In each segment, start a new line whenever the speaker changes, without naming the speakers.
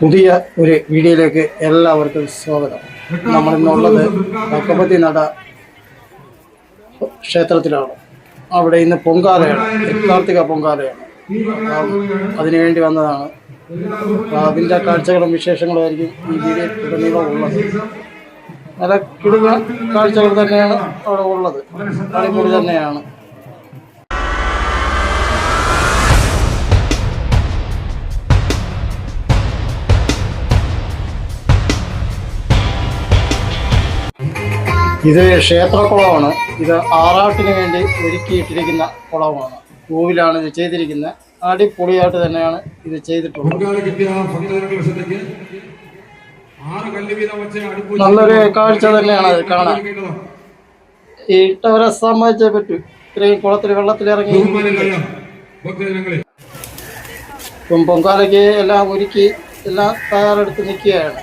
പുതിയ ഒരു വീഡിയോയിലേക്ക് എല്ലാവർക്കും സ്വാഗതം. നമ്മൾ ഇന്നുള്ളത് നട ക്ഷേത്രത്തിലാണ്. അവിടെ ഇന്ന് പൊങ്കാലയാണ്. കാർത്തിക പൊങ്കാലയാണ്. അതിനുവേണ്ടി വന്നതാണ്. അതിന്റെ കാഴ്ചകളും വിശേഷങ്ങളും ആയിരിക്കും ഈ വീഡിയോ ഉടനീളം ഉള്ളത്. നല്ല കിടുക കാഴ്ചകൾ തന്നെയാണ് അവിടെ ഉള്ളത്. അടിപൊളി തന്നെയാണ്. ഇത് ക്ഷേത്രക്കുളമാണ്. ഇത് ആറാട്ടിന് വേണ്ടി ഒരുക്കിയിട്ടിരിക്കുന്ന കുളമാണ്. പൂവിലാണ് ഇത് ചെയ്തിരിക്കുന്നത്. അടിപൊളിയായിട്ട് തന്നെയാണ് ഇത് ചെയ്തിട്ടുള്ളത്. നല്ലൊരു കാഴ്ച തന്നെയാണ് അത് കാണാൻ. ഇട്ടവരെ സമ്മതിച്ചേ പറ്റൂ ഇത്രയും കുളത്തിൽ വെള്ളത്തിലിറങ്ങി ഇപ്പം പൊങ്കാലയ്ക്ക് എല്ലാം ഒരുക്കി എല്ലാം തയ്യാറെടുത്ത് നിൽക്കുകയാണ്.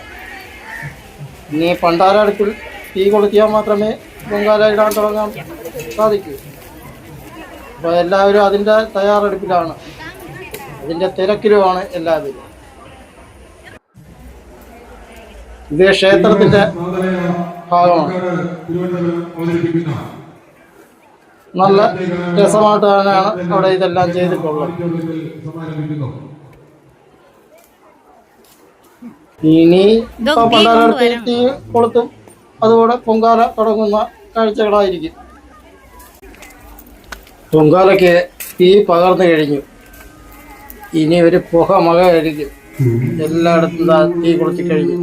ഇനി പണ്ടാരടുപ്പിൽ തീ കൊളുത്തിയാൽ മാത്രമേ പൊങ്കാല ഇടാൻ തുടങ്ങാൻ സാധിക്കൂ. അപ്പോൾ എല്ലാവരും അതിന്റെ തയ്യാറെടുപ്പിലാണ്. അതിന്റെ തിരക്കിലുമാണ് എല്ലാവരും. ഇത്
ക്ഷേത്രത്തിന്റെ
ഭാഗമാണ്. നല്ല രസമായിട്ട് തന്നെയാണ് അവിടെ ഇതെല്ലാം ചെയ്തിട്ടുള്ളത്. ഇനി പണ്ടാരടുത്ത് കൊളുത്തും. അതുകൂടെ പൊങ്കാല തുടങ്ങുന്ന കാഴ്ചകളായിരിക്കും. പൊങ്കാലയ്ക്ക് തീ പകർന്നു കഴിഞ്ഞു. ഇനി ഒരു പുക മകയായിരിക്കും. എല്ലായിടത്തും തീ കുറച്ച് കഴിഞ്ഞു.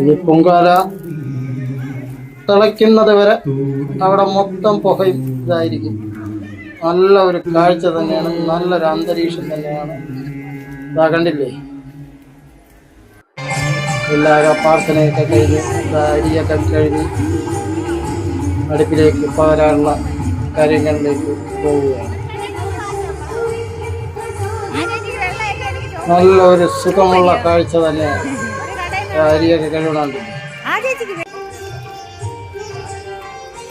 ഇനി പൊങ്കാല തിളയ്ക്കുന്നത് വരെ അവിടെ മൊത്തം പുകയും ഇതായിരിക്കും. നല്ല ഒരു കാഴ്ച തന്നെയാണ്. നല്ലൊരു അന്തരീക്ഷം തന്നെയാണ്. ഇതാ കണ്ടില്ലേ? എല്ലാവരും പ്രാർത്ഥനയൊക്കെ കഴിഞ്ഞ് അരിയൊക്കെ കഴിഞ്ഞ് അടുപ്പിലേക്ക് പകരാനുള്ള കാര്യങ്ങളിലേക്ക് പോവുകയാണ്. നല്ല ഒരു സുഖമുള്ള കാഴ്ച തന്നെയാണ്. അരിയൊക്കെ കഴിവണുണ്ട്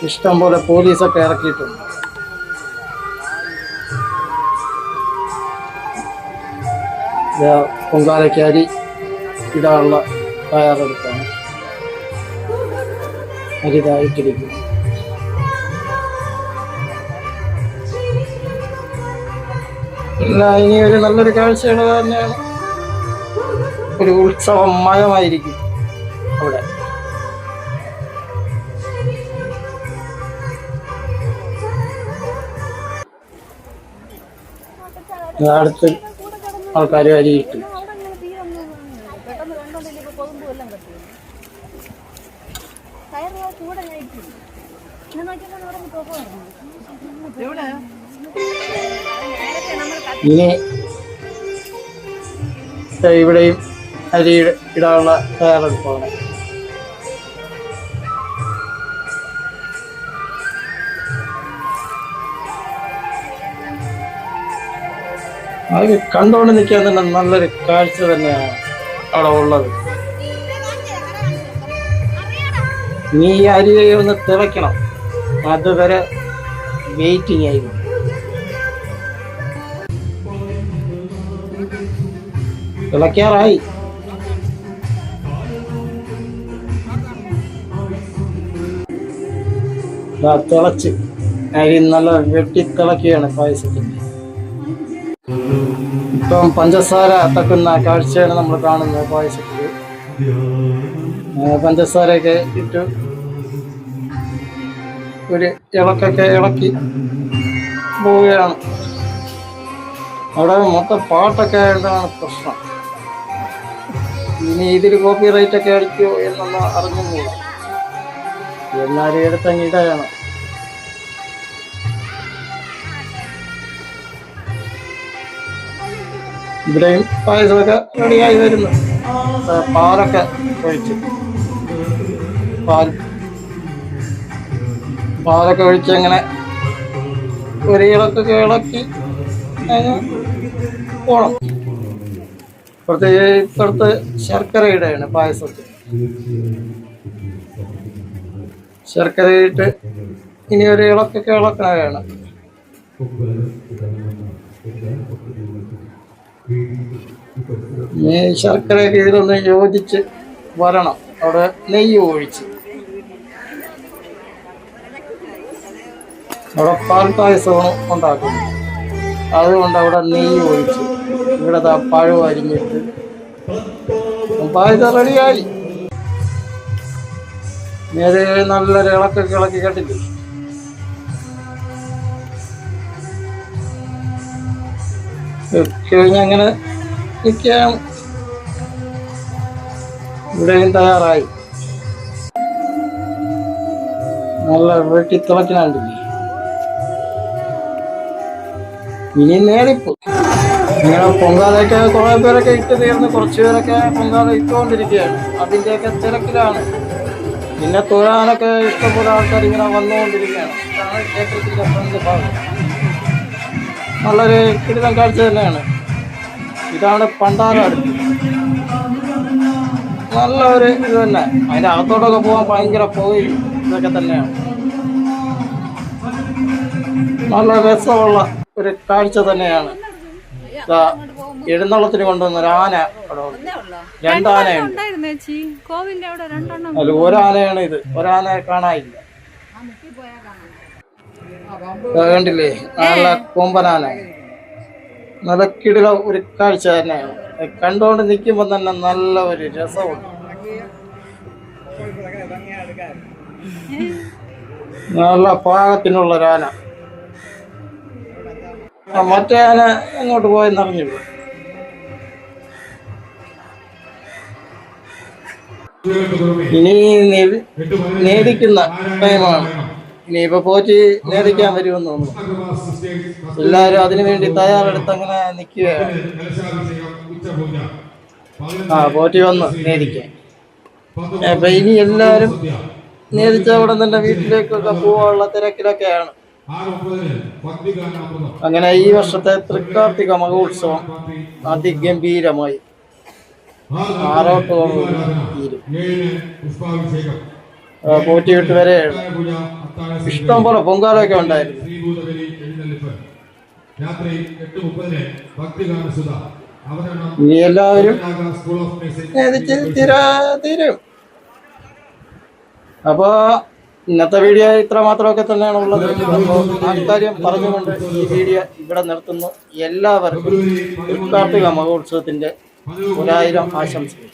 ഇഷ്ടം പോലെ പോലീസൊക്കെ ഇറക്കിയിട്ടുണ്ട്. പൊങ്കാലയ്ക്ക് അരി ഇടാനുള്ള തയ്യാറെടുപ്പാണ് അരിതായി ഇല്ല ഇനി ഒരു നല്ലൊരു കാഴ്ചകൾ തന്നെയാണ്. ഒരു ഉത്സവം മയമായിരിക്കും അവിടെ. അടുത്ത് ആൾക്കാർ അരി ഇട്ടു
പെട്ടെന്ന് കണ്ടോണ്ടില്ല ഇപ്പൊ കൊതുമ്പ് എല്ലാം കത്തി
ഇനി ഇവിടെയും അരി ഇട- ഇടാനുള്ള തയ്യാറെടുപ്പാണ്. അത് കണ്ടുകൊണ്ട് നിൽക്കാൻ തന്നെ നല്ലൊരു കാഴ്ച തന്നെയാണ് അവിടെ ഉള്ളത്. നീ ഈ അരി ഒന്ന് തിളയ്ക്കണം. അതുവരെ വെയിറ്റിംഗ് ആയിരുന്നു തിളയ്ക്കാറായി. തിളച്ച്. അരി നല്ല വെട്ടി തിളക്കുകയാണ് പായസത്തിന് ഇപ്പം പഞ്ചസാര തക്കുന്ന കാഴ്ചയാണ് നമ്മൾ കാണുന്നത് പായസത്തിൽ. പഞ്ചസാരയൊക്കെ ഇട്ട് ഒരു ഇളക്കൊക്കെ ഇളക്കി പോവുകയാണ്. അവിടെ മൊത്തം പാട്ടൊക്കെ ആയതാണ് പ്രശ്നം. ഇനി ഇതിൽ കോപ്പി റൈറ്റ് ഒക്കെ അടിക്കുമോ എന്നൊന്നും അറിഞ്ഞു പോകാം എല്ലാവരും എടുത്തങ്ങ് ഇടയാണ് ഇവിടെയും പായസമൊക്കെ റെഡിയായി വരുന്നു. പാലൊക്കെ ഒഴിച്ച്. പാൽ. പാലൊക്കെ ഒഴിച്ച് അങ്ങനെ ഒരു ഇളക്കൊക്കെ ഇളക്കി പോണം ഇപ്പുറത്തെ ഇപ്പുറത്ത് ശർക്കര ഇടയാണ് പായസത്തിൽ ശർക്കര ഇട്ട് ഇനി ഒരു ഇളക്കൊക്കെ ഇളക്കണതാണ് ഈ ശർക്കരയൊക്കെ യോജിച്ച് വരണം. അവിടെ നെയ്യ് ഒഴിച്ച്. അവിടെ പാൽ പായസമാണ് ഉണ്ടാക്കുന്നത് അതുകൊണ്ട് അവിടെ നെയ്യ് ഒഴിച്ച്. ഇവിടെ പഴം അരിഞ്ഞിട്ട്. പായസം റെഡിയായി. നേരെ ഇളക്കൊക്കെ ഇളക്കി കേട്ടില്ലേ കഴിഞ്ഞ് അങ്ങനെ നിൽക്കുകയാണ് ഇവിടെയും തയ്യാറായി. നല്ല വെട്ടി തിളക്കിനാണ്ടില്ലേ ഇനി നേരിപ്പോ. ഇങ്ങനെ പൊങ്കാലയൊക്കെ കുറെ പേരൊക്കെ ഇട്ട് തീർന്ന് കുറച്ച് പേരൊക്കെ പൊങ്കാല ഇട്ടുകൊണ്ടിരിക്കുകയാണ്. അതിന്റെയൊക്കെ തിരക്കിലാണ്. പിന്നെ തൊഴാനൊക്കെ ഇഷ്ടപ്പെട്ട ആൾക്കാർ ഇങ്ങനെ വന്നുകൊണ്ടിരിക്കുകയാണ്. ക്ഷേത്രത്തിന്റെ ഫ്രണ്ട് ഭാഗം. നല്ലൊരു കിടിലം കാഴ്ച തന്നെയാണ്. ഇതാണ് പണ്ടാറാട് നല്ല ഒരു ഇത് തന്നെ. അതിന്റെ അകത്തോട്ടൊക്കെ പോകാൻ ഭയങ്കര പോയി ഇതൊക്കെ തന്നെയാണ്. നല്ല രസമുള്ള ഒരു കാഴ്ച തന്നെയാണ്. എഴുന്നള്ളത്തിന് കൊണ്ടുവന്ന ഒരു ആന രണ്ടാനയുണ്ട്. ഒരാനയാണ് ഇത്. ഒരാന കാണാനില്ല. കണ്ടില്ലേ? നല്ല കൊമ്പനാന. നല്ല ഒരു കാഴ്ച തന്നെയാണ് കണ്ടുകൊണ്ട് നിൽക്കുമ്പോൾ തന്നെ നല്ല ഒരു രസമുണ്ട് നല്ല പാകത്തിനുള്ള ഒരാന മറ്റേ ആന എങ്ങോട്ട് പോയെന്ന് അറിഞ്ഞില്ല ഇനി നേടിക്കുന്ന ടൈമാണ് ഇനിയിപ്പോ പോറ്റി നേടിക്കാൻ വരുമെന്ന് തോന്നുന്നു. എല്ലാരും അതിനു വേണ്ടി തയ്യാറെടുത്ത് അങ്ങനെ നിൽക്കുകയാണ്. ആ പോറ്റി വന്ന് നേടിക്കാൻ. അപ്പൊ ഇനി എല്ലാരും നേരിച്ച അവിടെ തന്നെ വീട്ടിലേക്കൊക്കെ പോവാനുള്ള തിരക്കിലൊക്കെയാണ്. അങ്ങനെ ഈ വർഷത്തെ തൃക്കാർത്തിക മഹോത്സവം അതിഗംഭീരമായി. ആറോട്ട് തീരും. പോറ്റിവിട്ട് വരെയാണ്. ഇഷ്ടം പോലെ പൊങ്കാലൊക്കെ ഉണ്ടായിരുന്നു. ഇനി എല്ലാവരും തീര അപ്പോ ഇന്നത്തെ വീഡിയോ ഇത്ര മാത്രമൊക്കെ തന്നെയാണ് ഉള്ളത്. ആൾക്കാര്യം പറഞ്ഞുകൊണ്ട് ഈ വീഡിയോ ഇവിടെ നിർത്തുന്നു. എല്ലാവർക്കും കാർത്തിക മഹോത്സവത്തിന്റെ ഒരായിരം ആശംസകൾ.